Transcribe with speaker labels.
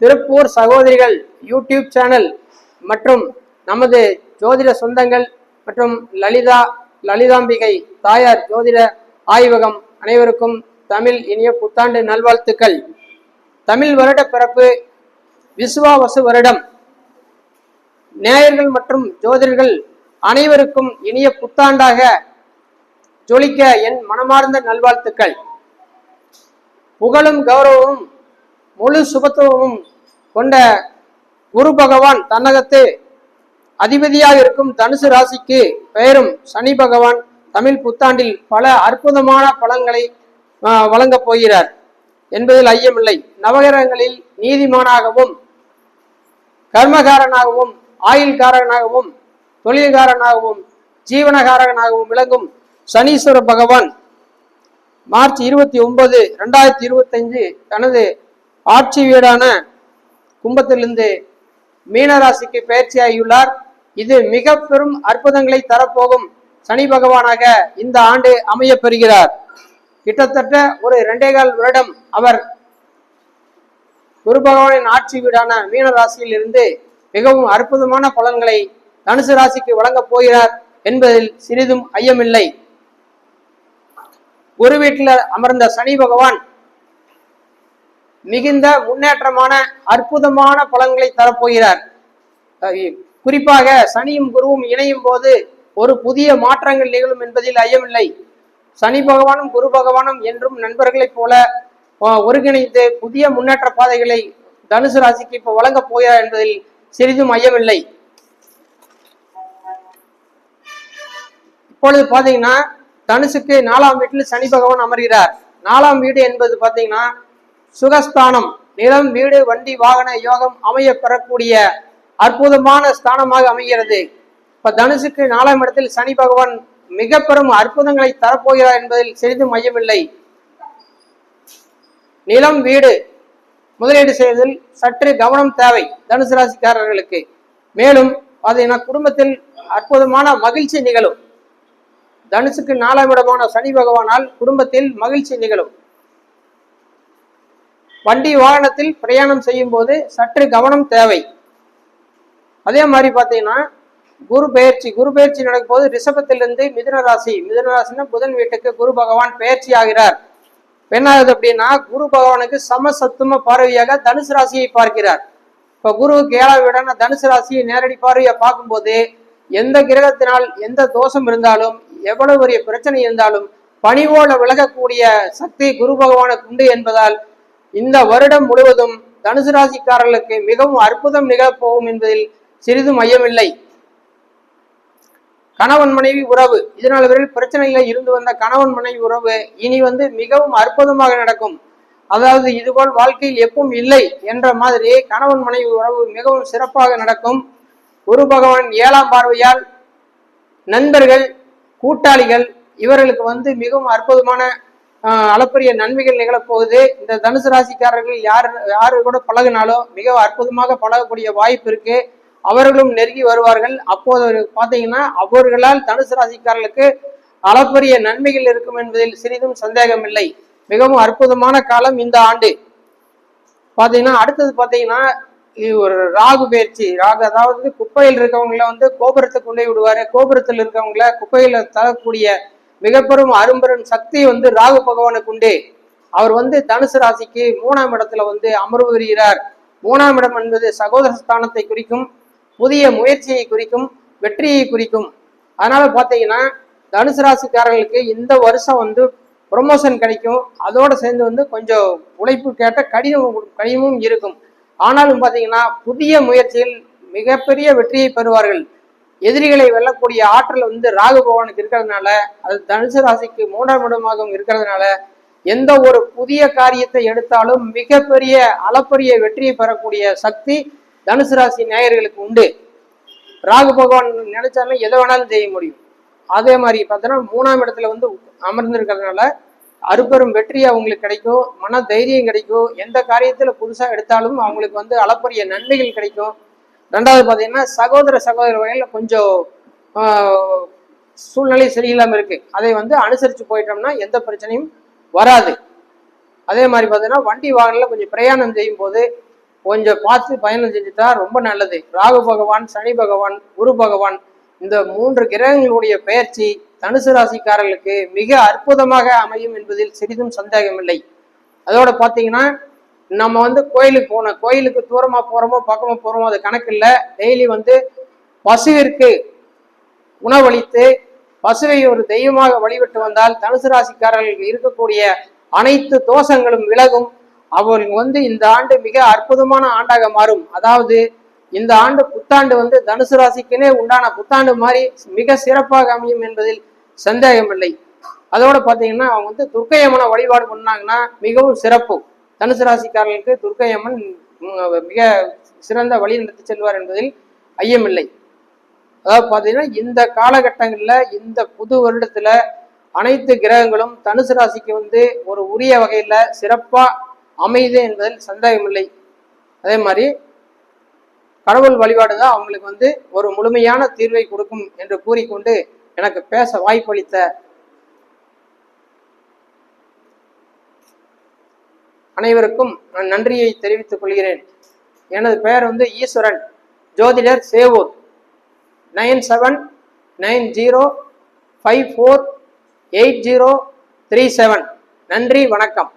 Speaker 1: திருப்பூர் சகோதரிகள் YouTube channel மற்றும் நமது ஜோதிட சொந்தங்கள் மற்றும் லலிதா லலிதாம்பிகை தாயார் ஜோதிட ஆய்வகம் அனைவருக்கும் தமிழ் இனிய புத்தாண்டு நல்வாழ்த்துக்கள். தமிழ் வருட பிறப்பு விசுவாவசு வருடம். நேயர்கள் மற்றும் ஜோதிடர்கள் அனைவருக்கும் இனிய புத்தாண்டாக ஜொலிக்க என் மனமார்ந்த நல்வாழ்த்துக்கள். புகழும் கௌரவமும் முழு சுபத்துவமும் கொண்ட குரு பகவான் தன்னகத்து அதிபதியாக இருக்கும் தனுசு ராசிக்கு பெயரும் சனி பகவான் தமிழ் புத்தாண்டில் பல அற்புதமான பலன்களை வழங்கப் போகிறார். என்பதில் ஐயமில்லை. நவகிரகங்களில் நீதிமானாகவும் கர்மகாரனாகவும் ஆயுள்காரனாகவும் தொழில்காரனாகவும் ஜீவனகாரனாகவும் விளங்கும் சனீஸ்வர பகவான் மார்ச் இருபத்தி ஒன்பது ரெண்டாயிரத்தி இருபத்தஞ்சு தனது ஆட்சி வீடான கும்பத்திலிருந்து மீனராசிக்கு பயிற்சியாகியுள்ளார். இது மிக பெரும் அற்புதங்களை தரப்போகும் சனி பகவானாக இந்த ஆண்டு அமைய பெறுகிறார் கிட்டத்தட்ட ஒரு இரண்டே கால் வருடம் அவர் குரு பகவானின் ஆட்சி வீடான மீன ராசியில் இருந்து மிகவும் அற்புதமான பலன்களை தனுசு ராசிக்கு வழங்கப் போகிறார் என்பதில் சிறிதும் ஐயமில்லை. குரு வீட்டில் அமர்ந்த சனி பகவான் மிகுந்த முன்னேற்றமான அற்புதமான பலன்களை தரப்போகிறார். குறிப்பாக சனியும் குருவும் இணையும் போது ஒரு புதிய மாற்றங்கள் நிகழும் என்பதில் ஐயமில்லை. சனி பகவானும் குரு பகவானும் என்றும் நண்பர்களைப் போல ஒருங்கிணைந்து புதிய முன்னேற்ற பாதைகளை தனுசு ராசிக்கு இப்போ வழங்கப் போகிறார் என்பதில் சிறிதும் ஐயமில்லை. இப்பொழுது பாத்தீங்கன்னா தனுசுக்கு நாலாம் வீட்டில் சனி பகவான் அமர்கிறார். நாலாம் வீடு என்பது பாத்தீங்கன்னா சுகஸ்தானம் நிலம் வீடு வண்டி வாகன யோகம் அமைய பெறக்கூடிய அற்புதமான ஸ்தானமாக அமைகிறது. இப்ப தனுசுக்கு நாலாம் இடத்தில் சனி பகவான் மிக பெரும் அற்புதங்களை தரப்போகிறார் என்பதில் சிறிதும் மையமில்லை நிலம் வீடு முதலீடு செய்வதில் சற்று கவனம் தேவை தனுசு ராசிக்காரர்களுக்கு. மேலும் என குடும்பத்தில் அற்புதமான மகிழ்ச்சி நிகழும். தனுசுக்கு நாலாம் இடமான சனி பகவானால் குடும்பத்தில் மகிழ்ச்சி நிகழும். வண்டி வாகனத்தில் பிரயாணம் செய்யும் போது சற்று கவனம் தேவை. அதே மாதிரி பார்த்தீங்கன்னா குரு பெயர்ச்சி குரு பெயர்ச்சி நடக்கும் போது ரிஷபத்திலிருந்து மிதுன ராசி மிதுன ராசினா புதன் வீட்டுக்கு குரு பகவான் பெயர்ச்சி ஆகிறார். என்னாகுது அப்படின்னா குரு பகவானுக்கு சமசத்தும பார்வையாக தனுசு ராசியை பார்க்கிறார். இப்ப குருவுக்கு ஏழாவது வீடான தனுசு ராசியை நேரடி பார்வையை பார்க்கும்போது எந்த கிரகத்தினால் எந்த தோஷம் இருந்தாலும் எவ்வளவு பெரிய பிரச்சனை இருந்தாலும் பணிவோட விலகக்கூடிய சக்தி குரு பகவானுக்கு உண்டு என்பதால் இந்த வருடம் முழுவதும் தனுசு ராசிக்காரர்களுக்கு மிகவும் அற்புதம் நிகழப்போகும் என்பதில் சிறிதும் ஐயமில்லை கணவன் மனைவி உறவு. இதனால் வரையில் பிரச்சனையில இருந்து வந்த கணவன் மனைவி உறவு இனி வந்து மிகவும் அற்புதமாக நடக்கும். அதாவது இதுபோல் வாழ்க்கையில் எப்பவும் இல்லை என்ற மாதிரி கணவன் மனைவி உறவு மிகவும் சிறப்பாக நடக்கும். குரு பகவான் ஏழாம் பார்வையால் நண்பர்கள் கூட்டாளிகள் இவர்களுக்கு வந்து மிகவும் அற்புதமான அளப்பரிய நன்மைகள் நிகழப்போகுது. இந்த தனுசு ராசிக்காரர்கள் யார் யாரு கூட பழகினாலும் மிக அற்புதமாக பழகக்கூடிய வாய்ப்பு இருக்கு. அவர்களும் நெருங்கி வருவார்கள். அப்போது பார்த்தீங்கன்னா அவர்களால் தனுசு ராசிக்காரர்களுக்கு அளப்பரிய நன்மைகள் இருக்கும் என்பதில் சிறிதும் சந்தேகமில்லை. மிகவும் அற்புதமான காலம் இந்த ஆண்டு. பார்த்தீங்கன்னா அடுத்தது பார்த்தீங்கன்னா இது ஒரு ராகு பயிற்சி. ராகு அதாவது குப்பையில் இருக்கவங்கள வந்து கோபுரத்துக்கு கொண்டு விடுவாரு. கோபுரத்தில் இருக்கவங்கள குப்பையில தரக்கூடிய மிக பெரும் அரும்பெரும் சக்தி வந்து ராகு பகவானுக்கு உண்டு. அவர் வந்து தனுசு ராசிக்கு மூணாம் இடத்துல வந்து அமர்வு வருகிறார் மூணாம் இடம் என்பது சகோதர ஸ்தானத்தை குறிக்கும் புதிய முயற்சியை குறிக்கும் வெற்றியை குறிக்கும். அதனால பாத்தீங்கன்னா தனுசு ராசிக்காரர்களுக்கு இந்த வருஷம் வந்து ப்ரொமோஷன் கிடைக்கும். அதோட சேர்ந்து வந்து கொஞ்சம் உழைப்பு கேட்ட கடினம் கடினமும் இருக்கும். ஆனாலும் பாத்தீங்கன்னா புதிய முயற்சியில் மிகப்பெரிய வெற்றியை பெறுவார்கள். எதிரிகளை வெல்லக்கூடிய ஆற்றல் வந்து ராகு பகவானுக்கு இருக்கிறதுனால அது தனுசு ராசிக்கு மூன்றாம் இடமாகவும் இருக்கிறதுனால எந்த ஒரு புதிய காரியத்தை எடுத்தாலும் மிகப்பெரிய அளப்பரிய வெற்றியை பெறக்கூடிய சக்தி தனுசு ராசி நேயர்களுக்கு உண்டு. ராகு பகவான் நினைச்சாலும் எதை வேணாலும் செய்ய முடியும். அதே மாதிரி பார்த்தோன்னா மூணாம் இடத்துல வந்து அமர்ந்திருக்கிறதுனால அறுபெரும் வெற்றி அவங்களுக்கு கிடைக்கும் மன தைரியம் கிடைக்கும் எந்த காரியத்துல புதுசா எடுத்தாலும் அவங்களுக்கு வந்து அளப்பரிய நன்மைகள் கிடைக்கும். ரெண்டாவது பார்த்தீங்கன்னா சகோதர சகோதர வகையில் கொஞ்சம் ஆஹ், சூழ்நிலை சரியில்லாம இருக்கு. அதை வந்து அனுசரிச்சு போயிட்டோம்னா எந்த பிரச்சனையும் வராது. அதே மாதிரி பார்த்தீங்கன்னா வண்டி வாகனில் கொஞ்சம் பிரயாணம் செய்யும் போது கொஞ்சம் பார்த்து பயணம் செஞ்சுட்டா ரொம்ப நல்லது. ராகு பகவான் சனி பகவான் குரு பகவான் இந்த மூன்று கிரகங்களுடைய பெயர்ச்சி தனுசு ராசிக்காரர்களுக்கு மிக அற்புதமாக அமையும் என்பதில் சிறிதும் சந்தேகமில்லை. அதோட பார்த்தீங்கன்னா நம்ம வந்து கோயிலுக்கு போனோம் கோயிலுக்கு தூரமா போறோமோ பக்கமா போறோமோ அது கணக்கு இல்லை. டெய்லி வந்து பசுவிற்கு உணவளித்து பசுவை ஒரு தெய்வமாக வழிபட்டு வந்தால் தனுசு ராசிக்காரர்களுக்கு இருக்கக்கூடிய அனைத்து தோஷங்களும் விலகும். அவர்கள் வந்து இந்த ஆண்டு மிக அற்புதமான ஆண்டாக மாறும். அதாவது இந்த ஆண்டு புத்தாண்டு வந்து தனுசு ராசிக்குனே உண்டான புத்தாண்டு மாதிரி மிக சிறப்பாக அமையும் என்பதில் சந்தேகமில்லை. அதோட பார்த்தீங்கன்னா அவங்க வந்து துர்க்கையம்மனை வழிபாடு பண்ணாங்கன்னா மிகவும் சிறப்பு. தனுசு ராசிக்காரர்களுக்கு துர்க்கை அம்மன் மிக சிறந்த வழி நடத்தி செல்வார் என்பதில் ஐயமில்லை. அதாவது பார்த்தீங்கன்னா இந்த காலகட்டங்களில் இந்த புது வருடத்தில் அனைத்து கிரகங்களும் தனுசு ராசிக்கு வந்து ஒரு உரிய வகையில் சிறப்பாக அமையுது என்பதில் சந்தேகமில்லை. அதே மாதிரி கடவுள் வழிபாடு தான் அவங்களுக்கு வந்து ஒரு முழுமையான தீர்வை கொடுக்கும் என்று கூறிக்கொண்டு எனக்கு பேச வாய்ப்பளித்த அனைவருக்கும் நான் நன்றியை தெரிவித்துக் கொள்கிறேன். எனது பெயர் வந்து ஈஸ்வரன். ஜோதிடர் Sevur. Nine seven nine zero five four eight zero three seven. நன்றி வணக்கம்.